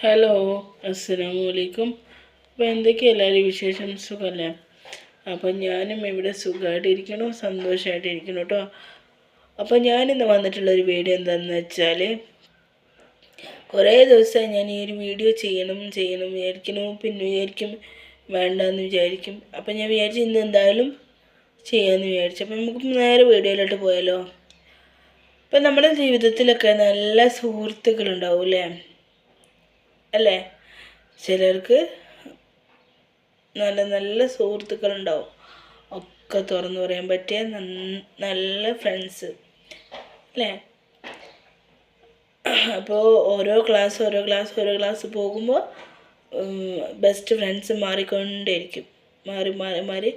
Hello അസ്സലാമു അലൈക്കും അപ്പോൾ എന്തൊക്കെയാണ് എല്ലാവരും വിശേഷം? സുഖമല്ലേ അപ്പം ഞാനും ഇവിടെ സുഖമായിട്ടിരിക്കണു സന്തോഷമായിട്ടിരിക്കണു കേട്ടോ അപ്പം ഞാനിന്ന് വന്നിട്ടുള്ളൊരു വീഡിയോ എന്താണെന്ന് വെച്ചാൽ കുറേ ദിവസമായി ഞാൻ ഈ ഒരു വീഡിയോ ചെയ്യണം ചെയ്യണം വിചാരിക്കണു പിന്നെ വിചാരിക്കും വേണ്ടെന്ന് വിചാരിക്കും. അപ്പം ഞാൻ വിചാരിച്ചു ഇന്ന് എന്തായാലും ചെയ്യാമെന്ന് വിചാരിച്ചു. അപ്പം നമുക്ക് നേരെ വീഡിയോയിലോട്ട് പോയാലോ? അപ്പം നമ്മുടെ ജീവിതത്തിലൊക്കെ നല്ല സുഹൃത്തുക്കളുണ്ടാവും അല്ലേ അല്ലേ? ചിലർക്ക് നല്ല നല്ല സുഹൃത്തുക്കളുണ്ടാവും. ഒക്കെ തുറന്നു പറയാൻ പറ്റിയ നല്ല ഫ്രണ്ട്സ് അല്ലേ? അപ്പോൾ ഓരോ ക്ലാസ് ഓരോ ക്ലാസ് ഓരോ ക്ലാസ് പോകുമ്പോൾ ബെസ്റ്റ് ഫ്രണ്ട്സ് മാറിക്കൊണ്ടേയിരിക്കും. മാറി മാറി മാറി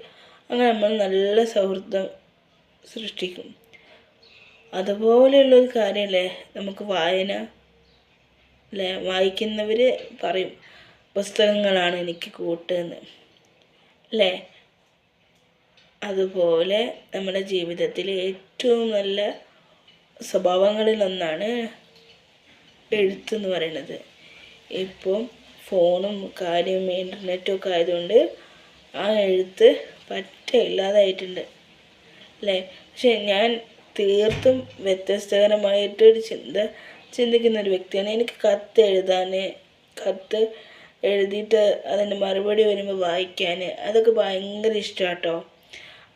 അങ്ങനെ നമ്മൾ നല്ല സൗഹൃദം സൃഷ്ടിക്കും. അതുപോലെയുള്ളൊരു കാര്യമല്ലേ നമുക്ക് വായന അല്ലേ വായിക്കുന്നവർ പറയും പുസ്തകങ്ങളാണ് എനിക്ക് കൂട്ടെന്ന് അല്ലേ അതുപോലെ നമ്മുടെ ജീവിതത്തിൽ ഏറ്റവും നല്ല സ്വഭാവങ്ങളിലൊന്നാണ് എഴുത്തെന്ന് പറയുന്നത് ഇപ്പോൾ ഫോണും കാര്യവും ഇന്റർനെറ്റും ഒക്കെ ആയതുകൊണ്ട് ആ എഴുത്ത് പറ്റ ഇല്ലാതായിട്ടുണ്ട് അല്ലേ പക്ഷെ ഞാൻ തീർത്തും വ്യത്യസ്തകരമായിട്ടൊരു ചിന്ത ചിന്തിക്കുന്ന ഒരു വ്യക്തിയാണ്. എനിക്ക് കത്ത് എഴുതാൻ കത്ത് എഴുതിയിട്ട് അതിന്റെ മറുപടി വരുമ്പോൾ വായിക്കാൻ അതൊക്കെ ഭയങ്കര ഇഷ്ടമാണ് കേട്ടോ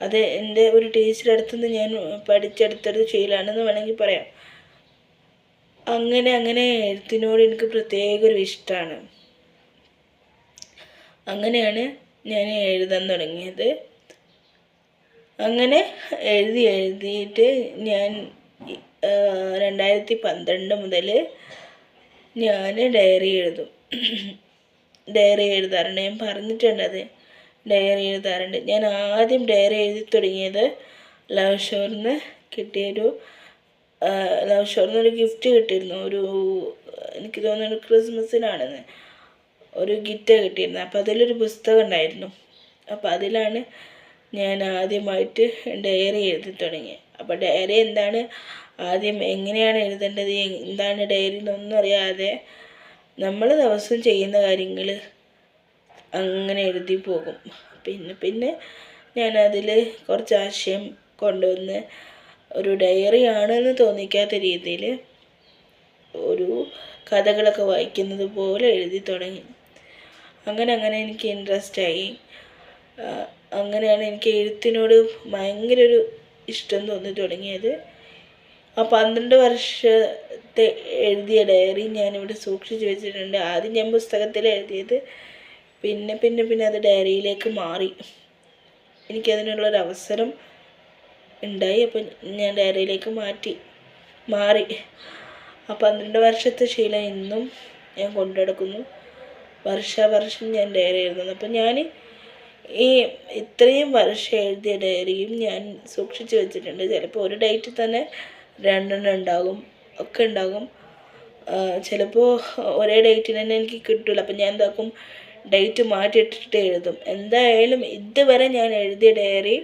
അത് എന്റെ ഒരു ടീച്ചറുടെ അടുത്തുനിന്ന് ഞാൻ പഠിച്ചെടുത്തൊരു ശീലമാണെന്ന് വേണമെങ്കിൽ പറയാം. അങ്ങനെ അങ്ങനെ എഴുത്തിനോട് എനിക്ക് പ്രത്യേക ഒരു ഇഷ്ടമാണ് അങ്ങനെയാണ് ഞാൻ എഴുതാൻ തുടങ്ങിയത്. അങ്ങനെ എഴുതി എഴുതിയിട്ട് ഞാൻ രണ്ടായിരത്തി പന്ത്രണ്ട് മുതൽ ഞാൻ ഡയറി എഴുതും. ഡയറി എഴുതാറുണ്ട്. ഞാൻ പറഞ്ഞിട്ടുണ്ട് അത്. ഡയറി എഴുതാറുണ്ട്. ഞാൻ ആദ്യം ഡയറി എഴുതി തുടങ്ങിയത് ലവ് ഷോറിന്ന് കിട്ടിയൊരു ലവ് ഷോറിന്ന് ഒരു ഗിഫ്റ്റ് കിട്ടിയിരുന്നു. ഒരു എനിക്ക് തോന്നുന്നു ക്രിസ്മസിനാണെന്ന്. ഒരു ഗിഫ്റ്റ് കിട്ടിയിരുന്നു അപ്പോൾ അതിലൊരു പുസ്തകം ഉണ്ടായിരുന്നു. അപ്പോൾ അതിലാണ് ഞാൻ ആദ്യമായിട്ട് ഡയറി എഴുതി തുടങ്ങി. അപ്പോൾ ഡയറി എന്താണ്? ആദ്യം എങ്ങനെയാണ് എഴുതേണ്ടത്? എന്താണ് ഡയറി എന്നൊന്നും അറിയാതെ നമ്മൾ ദിവസം ചെയ്യുന്ന കാര്യങ്ങൾ അങ്ങനെ എഴുതി പോകും. പിന്നെ പിന്നെ ഞാൻ അതിൽ കുറച്ച് ആശയം കൊണ്ടുവന്ന് ഒരു ഡയറി ആണെന്ന് തോന്നിക്കാത്ത രീതിയിൽ ഒരു കഥകളൊക്കെ വായിക്കുന്നത് പോലെ എഴുതി തുടങ്ങി. അങ്ങനെ അങ്ങനെ എനിക്ക് ഇൻട്രസ്റ്റ് ആയി. അങ്ങനെയാണ് എനിക്ക് എഴുത്തിനോട് ഭയങ്കര ഒരു ഇഷ്ടം തോന്നി തുടങ്ങിയത്. ആ പന്ത്രണ്ട് വർഷത്തെ എഴുതിയ ഡയറി ഞാനിവിടെ സൂക്ഷിച്ചു വെച്ചിട്ടുണ്ട്. ആദ്യം ഞാൻ പുസ്തകത്തിൽ എഴുതിയത്. പിന്നെ പിന്നെ പിന്നെ അത് ഡയറിയിലേക്ക് മാറി. എനിക്കതിനുള്ളൊരു അവസരം ഉണ്ടായി. അപ്പം ഞാൻ ഡയറിയിലേക്ക് മാറ്റി മാറി. ആ പന്ത്രണ്ട് വർഷത്തെ ശീലം ഇന്നും ഞാൻ കൊണ്ടുനടക്കുന്നു. വർഷാവർഷം ഞാൻ ഡയറി എഴുതുന്നു. അപ്പം ഞാൻ ഈ ഇത്രയും വർഷം എഴുതിയ ഡയറിയും ഞാൻ സൂക്ഷിച്ചു വെച്ചിട്ടുണ്ട്. ചിലപ്പോൾ ഒരു ഡേറ്റിൽ തന്നെ രണ്ടെണ്ണം ഉണ്ടാകും ഒക്കെ ഉണ്ടാകും. ചിലപ്പോൾ ഒരേ ഡേറ്റിന് തന്നെ എനിക്ക് കിട്ടില്ല അപ്പം ഞാൻ എന്താക്കും? ഡേറ്റ് മാറ്റിയിട്ടിട്ട് എഴുതും. എന്തായാലും ഇതുവരെ ഞാൻ എഴുതിയ ഡയറി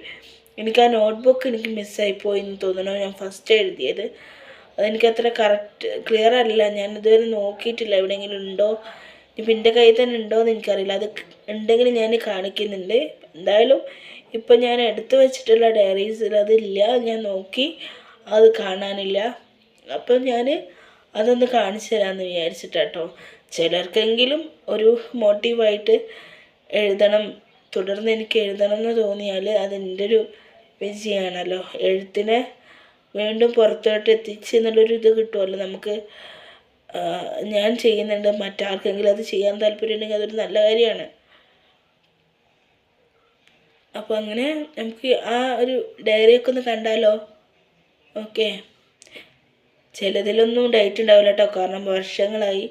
എനിക്ക് ആ നോട്ട്ബുക്ക് എനിക്ക് മിസ്സായിപ്പോയി എന്ന് തോന്നണു ഞാൻ ഫസ്റ്റ് എഴുതിയത്. അതെനിക്കത്ര കറക്റ്റ് ക്ലിയർ അല്ല. ഞാൻ ഇതുവരെ നോക്കിയിട്ടില്ല. എവിടെയെങ്കിലും ഉണ്ടോ? ഇപ്പം എന്റെ കയ്യിൽ തന്നെ ഉണ്ടോ എന്ന് എനിക്കറിയില്ല. അത് ഉണ്ടെങ്കിൽ ഞാൻ കാണിക്കുന്നുണ്ട്. എന്തായാലും ഇപ്പം ഞാൻ എടുത്തു വെച്ചിട്ടുള്ള ഡയറീസിൽ അതില്ല ഞാൻ നോക്കി. അത് കാണാനില്ല. അപ്പം ഞാൻ അതൊന്ന് കാണിച്ചു തരാമെന്ന് വിചാരിച്ചിട്ടാട്ടോ. ചിലർക്കെങ്കിലും ഒരു മോട്ടീവായിട്ട് എഴുതണം. തുടർന്ന് എനിക്ക് എഴുതണം എന്ന് തോന്നിയാൽ അതെന്റെ ഒരു വിജയമാണല്ലോ. എഴുത്തിനെ വീണ്ടും പുറത്തോട്ട് എത്തിച്ച് എന്നുള്ളൊരു ഇത് കിട്ടുമല്ലോ നമുക്ക്. ഞാൻ ചെയ്യുന്നുണ്ട്. മറ്റാർക്കെങ്കിലും അത് ചെയ്യാൻ താല്പര്യമുണ്ടെങ്കിൽ അതൊരു നല്ല കാര്യമാണ്. അപ്പോൾ അങ്ങനെ നമുക്ക് ആ ഒരു ഡയറിയൊക്കെ ഒന്ന് കണ്ടാലോ? ഓക്കെ ചിലതിലൊന്നും ഡേറ്റ് ഉണ്ടാവില്ല കേട്ടോ കാരണം വർഷങ്ങളായി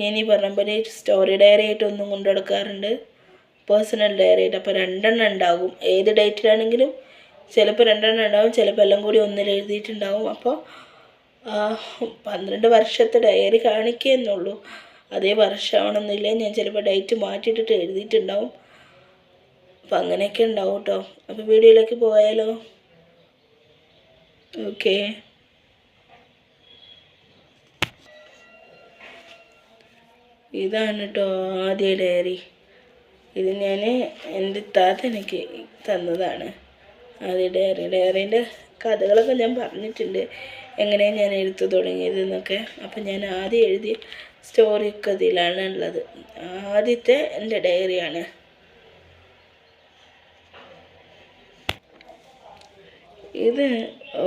ഞാൻ ഈ പറഞ്ഞ പോലെ സ്റ്റോറി ഡയറി ആയിട്ടൊന്നും കൊണ്ടു നടക്കാറുണ്ട്. പേഴ്സണൽ ഡയറി ആയിട്ട്. അപ്പോൾ രണ്ടെണ്ണം ഉണ്ടാകും. ഏത് ഡേറ്റിലാണെങ്കിലും ചിലപ്പോൾ രണ്ടെണ്ണം ഉണ്ടാവും. ചിലപ്പോൾ എല്ലാം കൂടി ഒന്നിൽ എഴുതിയിട്ടുണ്ടാവും. അപ്പോൾ പന്ത്രണ്ട് വർഷത്തെ ഡയറി കാണിക്കുന്നുള്ളൂ അതേ വർഷമാണെന്നില്ല ഞാൻ ചിലപ്പോൾ ഡേറ്റ് മാറ്റിയിട്ടിട്ട് എഴുതിയിട്ടുണ്ടാവും. അപ്പം അങ്ങനെയൊക്കെ ഉണ്ടാവും കേട്ടോ. അപ്പോൾ വീഡിയോയിലേക്ക് പോയാലോ? ഓക്കെ ഇതാണ് കേട്ടോ ആദ്യ ഡയറി ഇത് ഞാൻ എന്റെ താത്ത എനിക്ക് തന്നതാണ്. ആദ്യ ഡയറി ഡയറീന്റെ കഥകളൊക്കെ ഞാൻ പറഞ്ഞിട്ടുണ്ട്. എങ്ങനെയാണ് ഞാൻ എഴുത്ത് തുടങ്ങിയതെന്നൊക്കെ. അപ്പം ഞാൻ ആദ്യം എഴുതിയ സ്റ്റോറി ഇതിലാണ് ഉള്ളത്. ആദ്യത്തെ എന്റെ ഡയറിയാണ്. ഇത്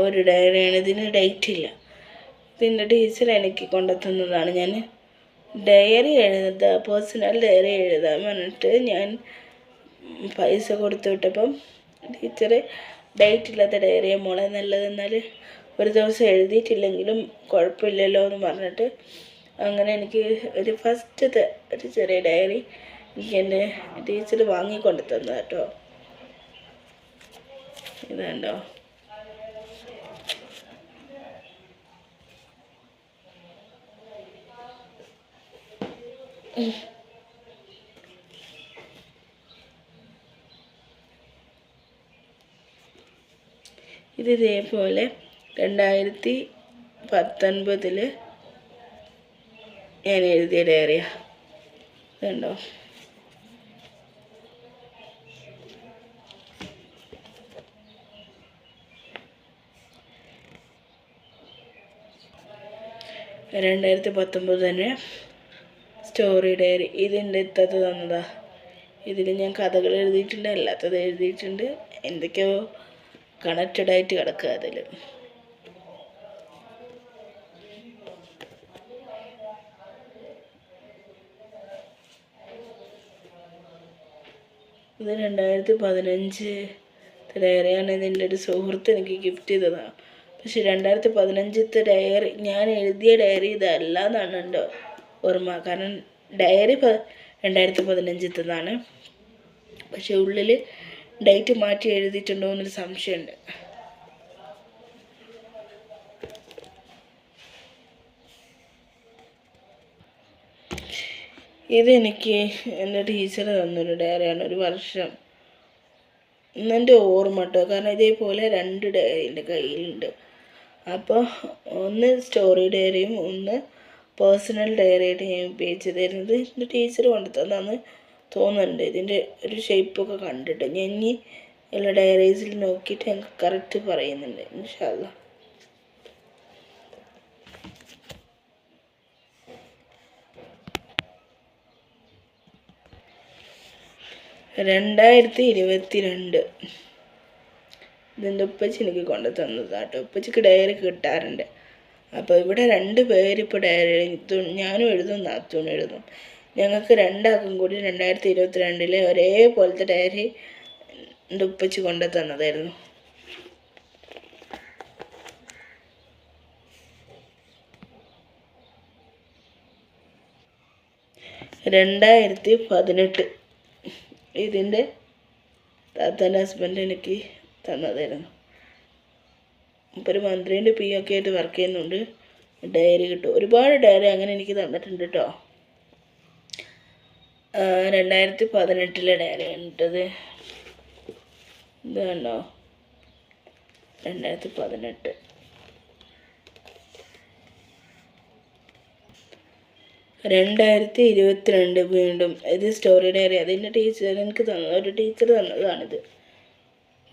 ഒരു ഡയറിയാണ്. ഇതിന് ഡേറ്റ് ഇല്ല. ഇതിന്റെ ടീച്ചർ എനിക്ക് കൊണ്ടുത്തന്നതാണ്. ഞാൻ ഡയറി എഴുതുക പേഴ്സണൽ ഡയറി എഴുതാൻ പറഞ്ഞിട്ട് ഞാൻ പൈസ കൊടുത്തു വിട്ടപ്പം ടീച്ചർ ഡേറ്റ് ഇല്ലാത്ത ഡയറിയെ മോളെ. നല്ലതെന്നാൽ ഒരു ദിവസം എഴുതിയിട്ടില്ലെങ്കിലും കുഴപ്പമില്ലല്ലോ എന്ന് പറഞ്ഞിട്ട് അങ്ങനെ എനിക്ക് ഒരു ഫസ്റ്റത്തെ ഒരു ചെറിയ ഡയറി എനിക്ക് എന്റെ ടീച്ചർ വാങ്ങിക്കൊണ്ട് തന്നു കേട്ടോ. ഇതുണ്ടോ. ഇത് ഇതേപോലെ രണ്ടായിരത്തി പത്തൊൻപതിൽ ഞാൻ എഴുതിയ ഡയറിയ ഇതുണ്ടോ? രണ്ടായിരത്തി പത്തൊമ്പത് തന്നെ സ്റ്റോറി ഡയറി ഇതിന്റെ ഇത്തത് തന്നതാ. ഇതിൽ ഞാൻ കഥകൾ എഴുതിയിട്ടുണ്ട് അല്ലാത്തത് എഴുതിയിട്ടുണ്ട്. എന്തൊക്കെയോ കണക്റ്റഡ് ആയിട്ട് കിടക്കുക അതിൽ ഇത് രണ്ടായിരത്തി പതിനഞ്ച് ഡയറിയാണ് ഇതിന്റെ ഒരു സുഹൃത്ത് എനിക്ക് ഗിഫ്റ്റ് ചെയ്തതാണ് പക്ഷെ രണ്ടായിരത്തി പതിനഞ്ചത്തെ ഡയറി ഞാൻ എഴുതിയ ഡയറി ഇതല്ല എന്നാണ് എന്റെ ഓർമ്മ. കാരണം ഡയറി പ രണ്ടായിരത്തി പതിനഞ്ചത്തതാണ് പക്ഷെ ഉള്ളിൽ ഡേറ്റ് മാറ്റി എഴുതിയിട്ടുണ്ടോ എന്നൊരു സംശയമുണ്ട്. ഇതെനിക്ക് എന്റെ ടീച്ചർ തന്നൊരു ഡയറിയാണ് ഒരു വർഷം. ഇന്നെന്റെ ഓർമ്മ കേട്ടോ കാരണം ഇതേപോലെ രണ്ട് ഡയറി എന്റെ കയ്യിലുണ്ട്. അപ്പോൾ ഒന്ന് സ്റ്റോറി ഡയറിയും ഒന്ന് പേഴ്സണൽ ഡയറിയായിട്ട് ഞാൻ ഉപയോഗിച്ച് തരുന്നത് എന്റെ ടീച്ചർ കൊണ്ട് തന്നാന്ന് തോന്നുന്നുണ്ട്. ഇതിന്റെ ഒരു ഷേപ്പൊക്കെ കണ്ടിട്ട്. ഞാൻ ഇനി എല്ലാ ഡയറീസിൽ നോക്കിയിട്ട് ഞങ്ങൾക്ക് കറക്റ്റ് പറയുന്നുണ്ട്. ഇൻഷാല്ല രണ്ടായിരത്തി ഇരുപത്തി രണ്ട് ഇതിന്റെ ഉപ്പച്ചി എനിക്ക് കൊണ്ടു തന്നതാട്ടോ. ഉപ്പച്ചിക്ക് ഡയറി കിട്ടാറുണ്ട്. അപ്പോൾ ഇവിടെ രണ്ട് പേരിപ്പോൾ ഡയറി എഴുതും ഞാനും എഴുതും നാത്തൂനും എഴുതും. ഞങ്ങൾക്ക് രണ്ടാൾക്കും കൂടി രണ്ടായിരത്തി ഇരുപത്തി രണ്ടിലെ ഒരേപോലത്തെ ഡയറി എന്റെ ഉപ്പച്ചി കൊണ്ടു തന്നതായിരുന്നു. രണ്ടായിരത്തി പതിനെട്ട് ഇതിന്റെ താത്താന്റെ ഹസ്ബൻഡ് എനിക്ക് തന്നതായിരുന്നു. ഇപ്പോൾ ഒരു മന്ത്രിന്റെ പി ഒക്കെ ആയിട്ട് വർക്ക് ചെയ്യുന്നുണ്ട്. ഡയറി കിട്ടും. ഒരുപാട് ഡയറി അങ്ങനെ എനിക്ക് തന്നിട്ടുണ്ട് കേട്ടോ രണ്ടായിരത്തി പതിനെട്ടിലെ ഡയറി കണ്ടത്. ഇതാണോ രണ്ടായിരത്തി പതിനെട്ട് രണ്ടായിരത്തി ഇരുപത്തിരണ്ട് വീണ്ടും ഇത് സ്റ്റോറി ഡയറി അതിന്റെ ടീച്ചർ എനിക്ക് തന്ന ഒരു ടീച്ചർ തന്നതാണിത്.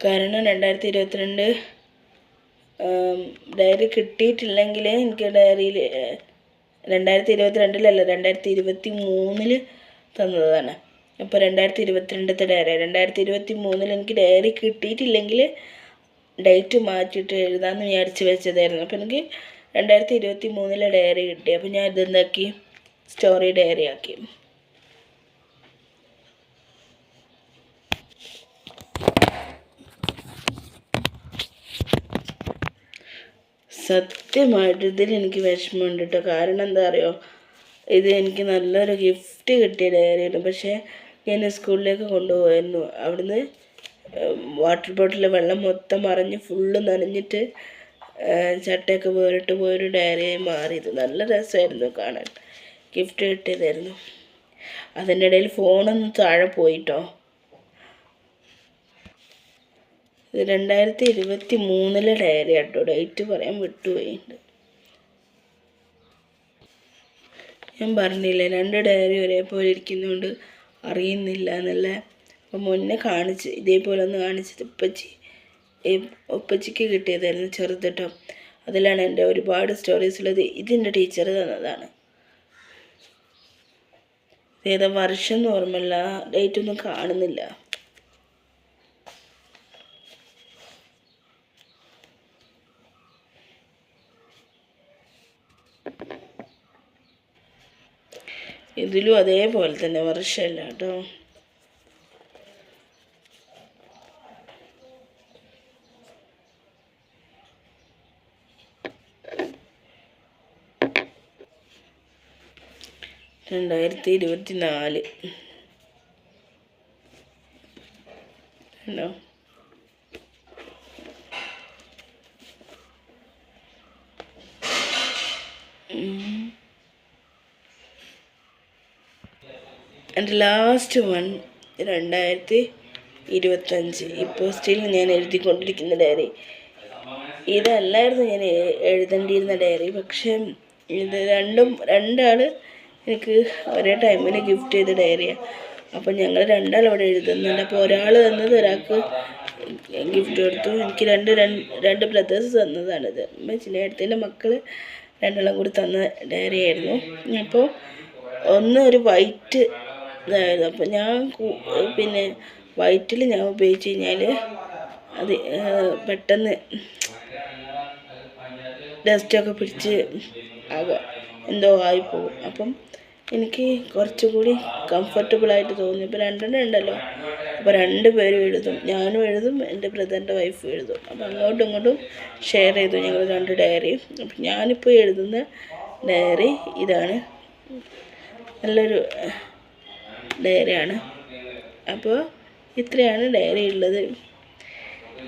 കാരണം രണ്ടായിരത്തി ഇരുപത്തിരണ്ട് ഡയറി കിട്ടിയിട്ടില്ലെങ്കിൽ എനിക്ക് ഡയറിയിൽ രണ്ടായിരത്തി ഇരുപത്തി രണ്ടിലല്ല രണ്ടായിരത്തി ഇരുപത്തി മൂന്നിൽ തന്നതാണ്. അപ്പോൾ രണ്ടായിരത്തി ഇരുപത്തിരണ്ടത്തെ ഡയറി രണ്ടായിരത്തി ഇരുപത്തി മൂന്നിൽ എനിക്ക് ഡയറി കിട്ടിയിട്ടില്ലെങ്കിൽ ഡേറ്റ് മാറ്റിയിട്ട് എഴുതാമെന്ന് വിചാരിച്ച് വെച്ചതായിരുന്നു. അപ്പോൾ എനിക്ക് രണ്ടായിരത്തി ഇരുപത്തി മൂന്നിലെ ഡയറി കിട്ടി. അപ്പോൾ ഞാൻ ഇതെന്താക്കി? സ്റ്റോറി ഡയറി ആക്കി. സത്യമായിട്ട് ഇതിൽ എനിക്ക് വിഷമമുണ്ട് കേട്ടോ കാരണം എന്താ അറിയോ? ഇത് എനിക്ക് നല്ലൊരു ഗിഫ്റ്റ് കിട്ടിയ ഡയറിയാണ് പക്ഷേ ഞാൻ സ്കൂളിലേക്ക് കൊണ്ടുപോയിരുന്നു. അവിടുന്ന് വാട്ടർ ബോട്ടിലെ വെള്ളം മൊത്തം മറിഞ്ഞ് ഫുള്ള് നനഞ്ഞിട്ട് ചട്ടയൊക്കെ വേറിട്ട് പോയൊരു ഡയറിയായി മാറിയത് നല്ല രസമായിരുന്നു കാണാൻ. ഗിഫ്റ്റ് കിട്ടിയതായിരുന്നു അതിന്റെ ഇടയിൽ ഫോണൊന്ന് താഴെ പോയിട്ടോ. ഇത് രണ്ടായിരത്തി ഇരുപത്തി മൂന്നിലെ ഡയറി കേട്ടോ ഡേറ്റ് പറയാൻ വിട്ടുപോയിട്ടുണ്ട് ഞാൻ പറഞ്ഞില്ലേ രണ്ട് ഡയറി ഒരേപോലെ ഇരിക്കുന്നതുകൊണ്ട് അറിയുന്നില്ല എന്നല്ലേ? അപ്പം മുന്നേ കാണിച്ച് ഇതേപോലെ ഒന്ന് കാണിച്ചത് ഉപ്പച്ചി ഉപ്പച്ചിക്ക് കിട്ടിയതായിരുന്നു ചെറുതിട്ടോ അതിലാണ് എന്റെ ഒരുപാട് സ്റ്റോറീസ് ഉള്ളത്. ഇതിന്റെ ടീച്ചർ തന്നതാണ്. ഏതാ വർഷം എന്ന് ഓർമ്മയില്ല ഡേറ്റ് ഒന്നും കാണുന്നില്ല. ഇതിലും അതേപോലെ തന്നെ വർഷമല്ല കേട്ടോ. രണ്ടായിരത്തി ഇരുപത്തി നാല് ഉണ്ടോ എന്റെ ലാസ്റ്റ് വൺ രണ്ടായിരത്തി ഇരുപത്തഞ്ച് ഇപ്പോൾ സ്റ്റിൽ ഞാൻ എഴുതിക്കൊണ്ടിരിക്കുന്ന ഡയറി ഇതല്ലായിരുന്നു ഞാൻ എഴുതേണ്ടിയിരുന്ന ഡയറി പക്ഷേ ഇത് രണ്ടും രണ്ടാൾ എനിക്ക് ഒരേ ടൈമിൽ ഗിഫ്റ്റ് ചെയ്ത ഡയറിയാണ് അപ്പം ഞങ്ങൾ രണ്ടാൾ അവിടെ എഴുതുന്നുണ്ട്. അപ്പോൾ ഒരാൾ തന്നത് ഒരാൾക്ക് ഗിഫ്റ്റ് കൊടുത്തു. എനിക്ക് രണ്ട് രണ്ട് ബ്രദേഴ്സ് തന്നതാണിത്. ചില അടുത്തിന്റെ മക്കൾ രണ്ടാളും കൂടി തന്ന ഡയറി ആയിരുന്നു. അപ്പോൾ ഒന്ന് ഒരു വൈറ്റ് ഇതായിരുന്നു. അപ്പോൾ ഞാൻ പിന്നെ വൈറ്റിൽ ഞാൻ ഉപയോഗിച്ച് കഴിഞ്ഞാൽ അത് പെട്ടെന്ന് ഡസ്റ്റൊക്കെ പിടിച്ച് ആകുക എന്തോ ആയിപ്പോകും. അപ്പം എനിക്ക് കുറച്ചുകൂടി കംഫർട്ടബിളായിട്ട് തോന്നി. ഇപ്പോൾ രണ്ടെണ്ണം ഉണ്ടല്ലോ. അപ്പോൾ രണ്ട് പേരും എഴുതും. ഞാനും എഴുതും എന്റെ ബ്രദറിന്റെ വൈഫും എഴുതും. അപ്പോൾ അങ്ങോട്ടും ഇങ്ങോട്ടും ഷെയർ ചെയ്തു ഞങ്ങൾ രണ്ട് ഡയറിയും അപ്പം ഞാനിപ്പോൾ എഴുതുന്ന ഡയറി ഇതാണ്. നല്ലൊരു ഡയറിയാണ് അപ്പോൾ ഇത്രയാണ് ഡയറി ഉള്ളത്.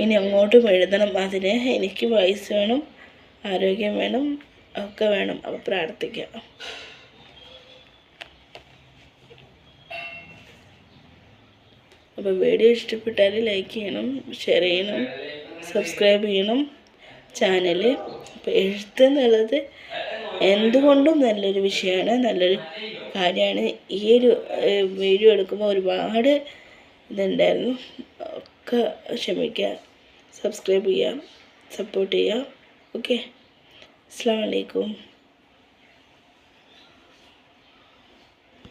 ഇനി അങ്ങോട്ടും എഴുതണം. അതിന് എനിക്ക് വയസ്സ് വേണം ആരോഗ്യം വേണം ഒക്കെ വേണം. അപ്പോൾ പ്രാർത്ഥിക്കാം. അപ്പോൾ വീഡിയോ ഇഷ്ടപ്പെട്ടാൽ ലൈക്ക് ചെയ്യണം ഷെയർ ചെയ്യണം സബ്സ്ക്രൈബ് ചെയ്യണം ചാനൽ. അപ്പോൾ എഴുത്ത് എന്നുള്ളത് എന്തുകൊണ്ടും നല്ലൊരു വിഷയമാണ് നല്ലൊരു കാര്യമാണ്. ഈ ഒരു വീഡിയോ എടുക്കുമ്പോൾ ഒരുപാട് ഇതുണ്ടായിരുന്നു. ഒക്കെ ക്ഷമിക്കുക സബ്സ്ക്രൈബ് ചെയ്യാം സപ്പോർട്ട് ചെയ്യാം ഓക്കെ. അസ്സാം വലൈക്കും